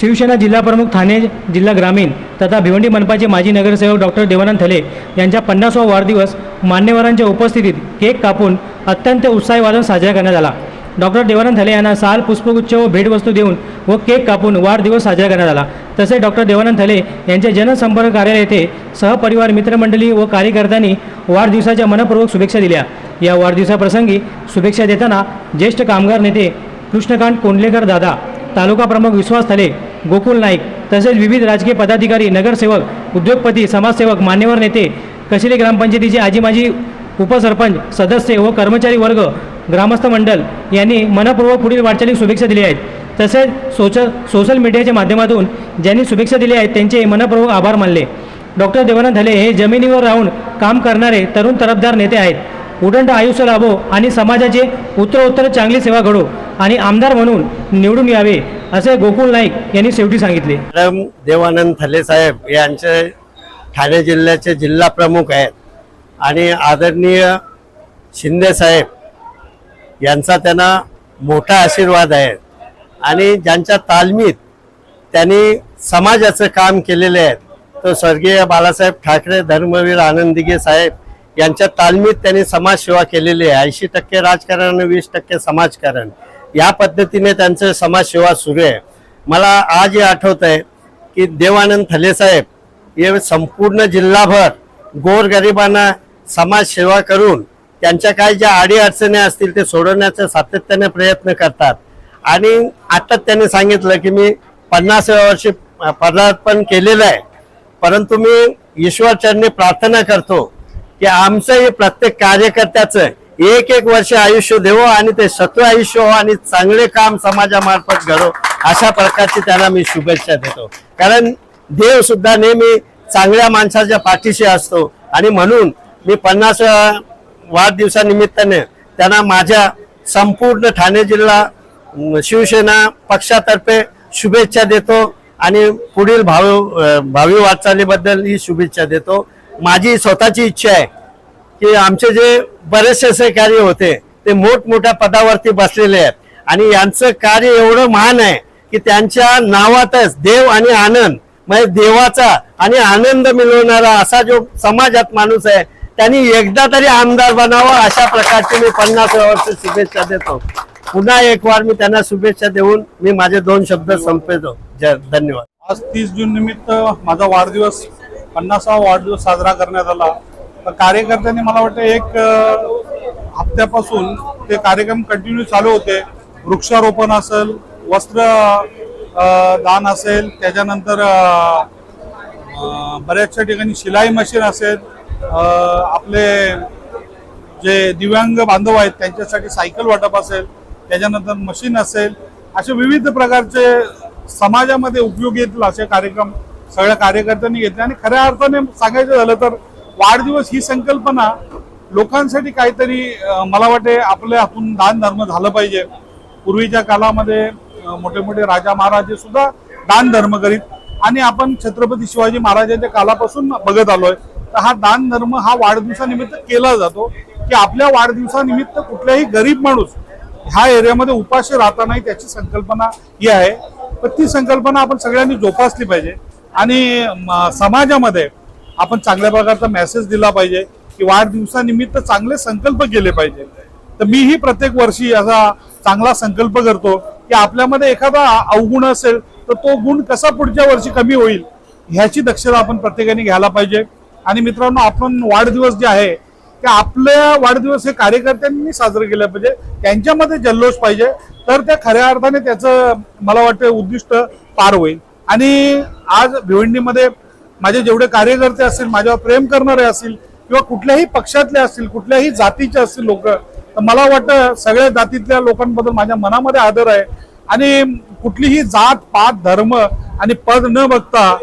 शिवसेना जिल्हाप्रमुख ठाणे जिल्हा ग्रामीण तथा भिवंडी मनपाचे माजी नगरसेवक डॉक्टर देवानंद थले यांच्या पन्नासवा वाढदिवस मान्यवरांच्या उपस्थितीत केक कापून अत्यंत उत्साही साजरा करण्यात आला. डॉक्टर देवानंद थले यांना साल पुष्पगुच्छ व भेटवस्तू देऊन व केक कापून वाढदिवस साजरा करण्यात आला. तसेच डॉक्टर देवानंद थले यांच्या जनसंपर्क कार्यालय येथे सहपरिवार मित्रमंडळी व कार्यकर्त्यांनी वाढदिवसाच्या मनपूर्वक शुभेच्छा दिल्या. या वाढदिवसाप्रसंगी शुभेच्छा देताना ज्येष्ठ कामगार नेते कृष्णकांत कोंडलेकर दादा तालुका प्रमुख विश्वास थले गोकुल नाईक तसेच विविध राजकीय पदाधिकारी नगरसेवक उद्योगपती समाजसेवक मान्यवर नेते कशिले ग्रामपंचायतीचे आजी माजी उपसरपंच सदस्य व कर्मचारी वर्ग ग्रामस्थ मंडल यांनी मनपूर्वक पुढील वाटचालीक शुभेच्छा दिल्या आहेत. तसेच सोशल सोशल मीडियाच्या माध्यमातून ज्यांनी शुभेच्छा दिल्या आहेत त्यांचे मनपूर्वक आभार मानले. डॉक्टर देवानंद धले हे जमिनीवर राहून काम करणारे तरुण तरफदार नेते आहेत. उदंड आयुष्य लाभो आणि समाजाचे उत्तरोत्तर चांगली सेवा घडो आणि आमदार म्हणून निवडून यावे असे गोकुळ नाईक यांनी शेवटी सांगितले. मॅडम देवानंद थले साहेब यांचे ठाणे जिल्ह्याचे जिल्हा प्रमुख आहेत आणि आदरणीय शिंदे साहेब यांचा त्यांना मोठा आशीर्वाद आहे. आणि ज्यांच्या तालमीत त्यांनी समाजाचं काम केलेले आहेत तो स्वर्गीय बाळासाहेब ठाकरे धर्मवीर आनंदिगे साहेब यांच्या तालमीत त्यांनी समाजसेवा केलेली आहे. ऐंशी टक्के राजकारण आणि वीस टक्के समाजकारण. या पद्धतीने त्यांचं समाजसेवा सुरू आहे. मला आज हे आठवत आहे की देवानंद थलेसाहेब हे संपूर्ण जिल्हाभर गोरगरिबांना समाजसेवा करून त्यांच्या काही ज्या अडीअडचणी असतील ते सोडवण्याचा सातत्याने प्रयत्न करतात. आणि आता त्यांनी सांगितलं की मी पन्नासाव्या वर्षी पदार्पण केलेलं आहे. परंतु मी ईश्वरचरणी प्रार्थना करतो. की आमचं हे प्रत्येक कार्यकर्त्याचं एक एक वर्ष आयुष्य देवो आणि ते सत्व आयुष्य हो आणि चांगले काम समाजामार्फत घडो अशा प्रकारची त्यांना मी शुभेच्छा देतो. कारण देव सुद्धा नेहमी चांगल्या माणसाच्या पाठीशी असतो. आणि म्हणून मी पन्नास वाढदिवसानिमित्ताने त्यांना माझ्या संपूर्ण ठाणे जिल्हा शिवसेना पक्षातर्फे शुभेच्छा देतो आणि पुढील भावी भावी वाटचालीबद्दल ही शुभेच्छा देतो. माझी स्वतःची इच्छा आहे की आमचे जे बरेचसे असे कार्य होते ते मोठमोठ्या पदावरती बसलेले आहेत. आणि यांचं कार्य एवढं महान आहे की त्यांच्या नावातच देव आणि आनंद म्हणजे देवाचा आणि आनंद मिळवणारा असा जो समाजात माणूस आहे त्यांनी एकदा तरी आमदार बनावा अशा प्रकारची मी पन्नास वर्ष शुभेच्छा देतो. पुन्हा एक वार मी त्यांना शुभेच्छा देऊन मी माझे दोन शब्द संपवतो. धन्यवाद. आज तीस जून निमित्त माझा वाढदिवस पन्नासावा वाढदिवस साजरा करण्यात आला. तर कार्यकर्त्यांनी मला वाटतं एक हप्त्यापासून ते कार्यक्रम कंटिन्यू चालू होते. वृक्षारोपण असेल वस्त्र दान असेल त्याच्यानंतर बऱ्याचशा ठिकाणी शिलाई मशीन असेल आपले जे दिव्यांग बांधव आहेत त्यांच्यासाठी सायकल वाटप असेल त्याच्यानंतर मशीन असेल असे विविध प्रकारचे समाजामध्ये उपयोगी येतील असे कार्यक्रम सगळ्या कार्यकर्त्यांनी घेतले. आणि खऱ्या अर्थाने सांगायचं झालं तर वाढदिवस ही संकल्पना लोकांसाठी काहीतरी मला वाटते आपल्या हातून दान धर्म झालं पाहिजे. पूर्वीच्या काळामध्ये मोठे मोठे राजा महाराजे सुद्धा दान धर्म करीत. आणि आपण छत्रपती शिवाजी महाराजांच्या काळापासून बघत आलोय. तर हा दान धर्म हा वाढदिवसानिमित्त केला जातो. की आपल्या वाढदिवसानिमित्त कुठल्याही गरीब माणूस ह्या एरियामध्ये उपाशी राहता नाही त्याची संकल्पना ही आहे. पण ती संकल्पना आपण सगळ्यांनी जोपासली पाहिजे. आणि म, समाजामध्ये आपण चांगल्या प्रकारचा मेसेज दिला पाहिजे की वाढदिवसानिमित्त चांगले संकल्प केले पाहिजे. तर मीही प्रत्येक वर्षी असा चांगला संकल्प करतो की आपल्यामध्ये एखादा अवगुण असेल तर तो गुण कसा पुढच्या वर्षी कमी होईल ह्याची दक्षता आपण प्रत्येकाने घ्यायला पाहिजे. आणि मित्रांनो आपण वाढदिवस जे आहे ते आपल्या वाढदिवस हे कार्यकर्त्यांनी साजरे केले पाहिजे. त्यांच्यामध्ये जल्लोष पाहिजे. तर त्या खऱ्या अर्थाने त्याचं मला वाटतं उद्दिष्ट पार होईल. आणि आज भिवंडीमध्ये माझे जेवढे कार्यकर्ते असतील माझ्यावर प्रेम करणारे असतील किंवा कुठल्याही पक्षातले असतील कुठल्याही जातीचे असतील लोक तर मला वाटतं सगळ्या जातीतल्या लोकांबद्दल माझ्या मनामध्ये आदर आहे. आणि कुठलीही जात पात धर्म आणि पद न बघता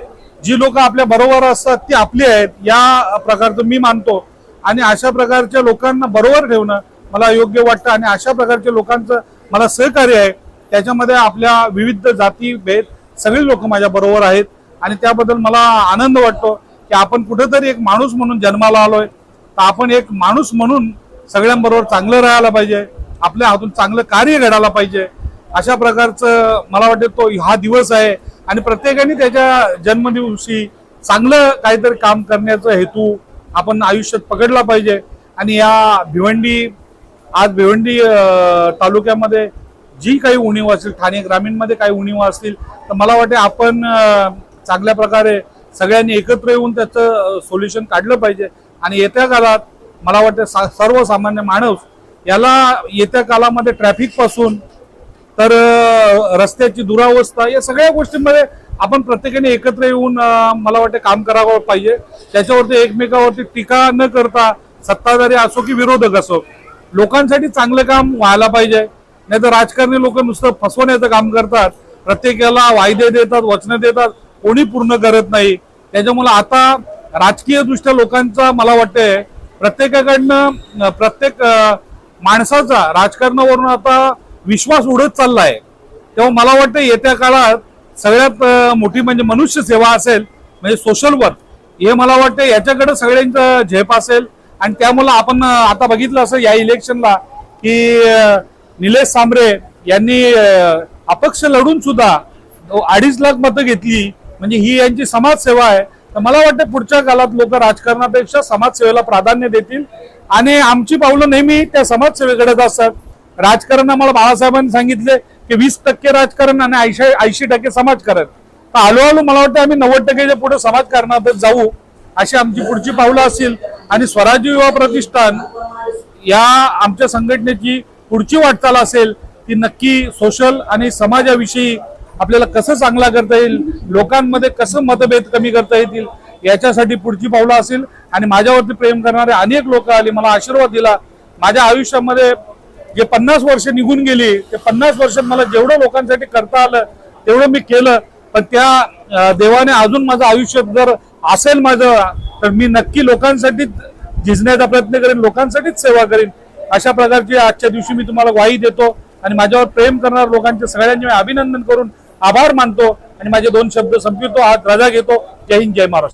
जी लोक आपल्या बरोबर असतात ती आपली आहेत या प्रकारचं मी मानतो. आणि अशा प्रकारच्या लोकांना बरोबर ठेवणं मला योग्य वाटतं. आणि अशा प्रकारच्या लोकांचं मला सहकार्य आहे. त्याच्यामध्ये आपल्या विविध जाती भेद सगळे लोक माझ्या बरोबर आहेत. आणि त्याबद्दल मला आनंद वाटतो की आपण कुठेतरी एक माणूस म्हणून जन्माला आलोय. तर आपण एक माणूस म्हणून सगळ्यांबरोबर चांगलं राहायला पाहिजे. आपल्या हातून चांगलं कार्य घडायला पाहिजे. अशा प्रकारचं मला वाटतं तो हा दिवस आहे. आणि प्रत्येकाने त्याच्या जन्मदिवशी चांगलं काहीतरी काम करण्याचा हेतू आपण आयुष्यात पकडला पाहिजे. आणि या भिवंडी आज भिवंडी तालुक्यामध्ये जी काही उणीव असतील ठाणे ग्रामीणमध्ये काही उणीव असतील तर मला वाटते आपण चांगल्या प्रकारे सगळ्यांनी एकत्र येऊन त्याचं सोल्युशन काढलं पाहिजे. आणि येत्या काळात मला वाटतं सा- सर्वसामान्य माणूस याला येत्या काळामध्ये ट्रॅफिकपासून तर रस्त्याची दुरावस्था या सगळ्या गोष्टींमध्ये आपण प्रत्येकाने एकत्र येऊन मला वाटते काम करावं पाहिजे. त्याच्यावरती एकमेकावरती टीका न करता सत्ताधारी असो की विरोधक असो लोकांसाठी चांगलं काम व्हायला पाहिजे. नाही तर राजकारणी लोक नुसतं फसवण्याचं काम करतात प्रत्येकाला वायदे देतात वचनं देतात कोणी पूर्ण करत नाही. त्याच्यामुळे आता राजकीय दृष्ट्या लोकांचा मला वाटतंय प्रत्येकाकडनं प्रत्येक माणसाचा राजकारणावरून आता विश्वास उडत चालला आहे तेव्हा मला वाटतं येत्या काळात सगळ्यात मोठी म्हणजे मनुष्य सेवा असेल म्हणजे सोशल वर्क हे मला वाटतं याच्याकडे सगळ्यांचं झेप असेल. आणि त्यामुळं आपण आता बघितलं असं या इलेक्शनला की निलेश सांबरे यांनी अपक्ष लढून सुद्धा अडीच लाख मतं घेतली. म्हणजे ही यांची समाजसेवा आहे. तर मला वाटतं पुढच्या काळात लोक राजकारणापेक्षा समाजसेवेला प्राधान्य देतील. आणि आमची पावलं नेहमी त्या समाजसेवेकडेच असतात. राजकारण आम्हाला बाळासाहेबांनी सांगितले की वीस टक्के राजकारण आणि ऐंशी ऐंशी टक्के समाजकारण. तर हळूहळू मला वाटतं आम्ही नव्वद टक्केच्या पुढे समाजकारणातच जाऊ अशी आमची पुढची पावलं असतील. आणि स्वराज्य युवा प्रतिष्ठान या आमच्या संघटनेची पुढची वाटचाल असेल ती नक्की सोशल आणि समाजाविषयी आपल्याला कसं चांगला करता येईल लोकांमध्ये कसं मतभेद कमी करता येतील याच्यासाठी पुढची पावलं असेल. आणि माझ्यावरती प्रेम करणारे अनेक लोक आले मला आशीर्वाद दिला. माझ्या आयुष्यामध्ये जे पन्नास वर्ष निघून गेली ते पन्नास वर्षात मला जेवढं लोकांसाठी करता आलं तेवढं मी केलं. पण त्या देवाने अजून माझं आयुष्य जर असेल माझं तर मी नक्की लोकांसाठीच झिजण्याचा प्रयत्न करेन लोकांसाठीच सेवा करेन. अशा प्रकारची आजच्या दिवशी मी तुम्हाला ग्वाही देतो आणि माझ्यावर प्रेम करणाऱ्या लोकांचे सगळ्यांचे मी अभिनंदन करून आभार मानतो आणि माझे दोन शब्द संपवितो. हात रजा घेतो. जय हिंद जय महाराष्ट्र.